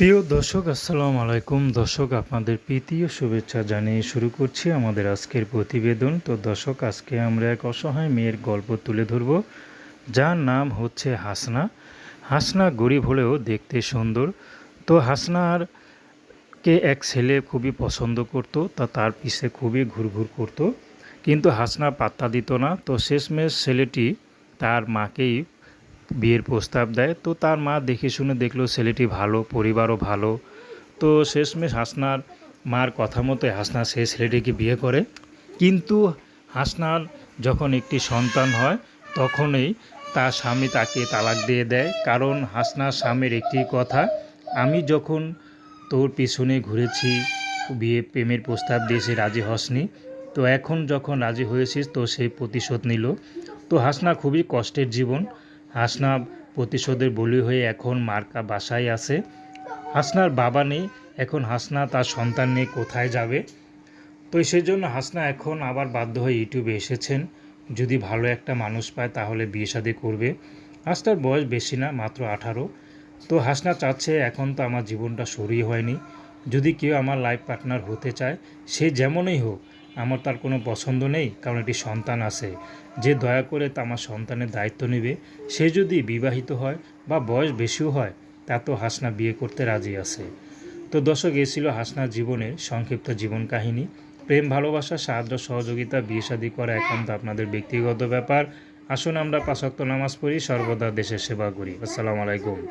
প্রিয় দর্শক, আসসালামু আলাইকুম। দর্শক, আপনাদের প্রীতি ও শুভেচ্ছা জানিয়ে শুরু করছি আমাদের আজকের প্রতিবেদন। তো দর্শক, আজকে আমরা এক অসহায় মেয়ের গল্প তুলে ধরব, যার নাম হচ্ছে হাসনা। হাসনা গরিব হলেও দেখতে সুন্দর। তো হাসনার কে এক ছেলে খুবই পছন্দ করত, তা তার পিছে খুবই ঘুরঘুর করত। কিন্তু হাসনা পাত্তা দিত না। তো শেষমেশ ছেলেটি তার মাকেই বিয়ের প্রস্তাব দেয়। তো তার মা দেখে শুনে দেখল ছেলেটি ভালো, পরিবারও ভালো। তো শেষমেশ হাসনার মার কথা মতো হাসনা সেই ছেলেটিকে বিয়ে করে। কিন্তু হাসনার যখন একটি সন্তান হয়, তখনই তার স্বামী তাকে তালাক দিয়ে দেয়। কারণ হাসনার স্বামীর একটি কথা, আমি যখন তোর পিছনে ঘুরেছি, বিয়ে প্রেমের প্রস্তাব দিয়েছি, রাজি হসনি। তো এখন যখন রাজি হয়েছিস, তো সেই প্রতিশোধ নিল। তো হাসনা খুবই কষ্টের জীবন। হাসনা প্রতিশোধের বলি হয়ে এখন মার্কা বাসায় আছে। হাসনার বাবা নেই, এখন হাসনা তার সন্তান নিয়ে কোথায় যাবে? তো সেই জন্য হাসনা এখন আবার বাধ্য হয়ে ইউটিউবে এসেছেন। যদি ভালো একটা মানুষ পায় তাহলে বিয়ে শাদী করবে। হাসনার বয়স বেশি না, মাত্র আঠারো। তো হাসনা চাচ্ছে এখন তো আমার জীবনটা সরিয়ে হয়নি। যদি কেউ আমার লাইফ পার্টনার হতে চায়, সে যেমনই হোক আমার তার কোনো পছন্দ নেই, কারণ একটি সন্তান আছে। যে দয়া করে আমার সন্তানের দায়িত্ব নেবে, সে যদি বিবাহিত হয় বা বয়স বেশিও হয়, তা তো হাসনা বিয়ে করতে রাজি আছে। তো দর্শক, এ ছিল হাসনার জীবনের সংক্ষিপ্ত জীবন কাহিনী। প্রেম, ভালোবাসা, সাহায্য, সহযোগিতা, বিয়ে শাদী করা একান্ত আপনাদের ব্যক্তিগত ব্যাপার। আসুন আমরা পাঁচক্ত নামাজ পড়ি, সর্বদা দেশের সেবা করি। আসসালামু আলাইকুম।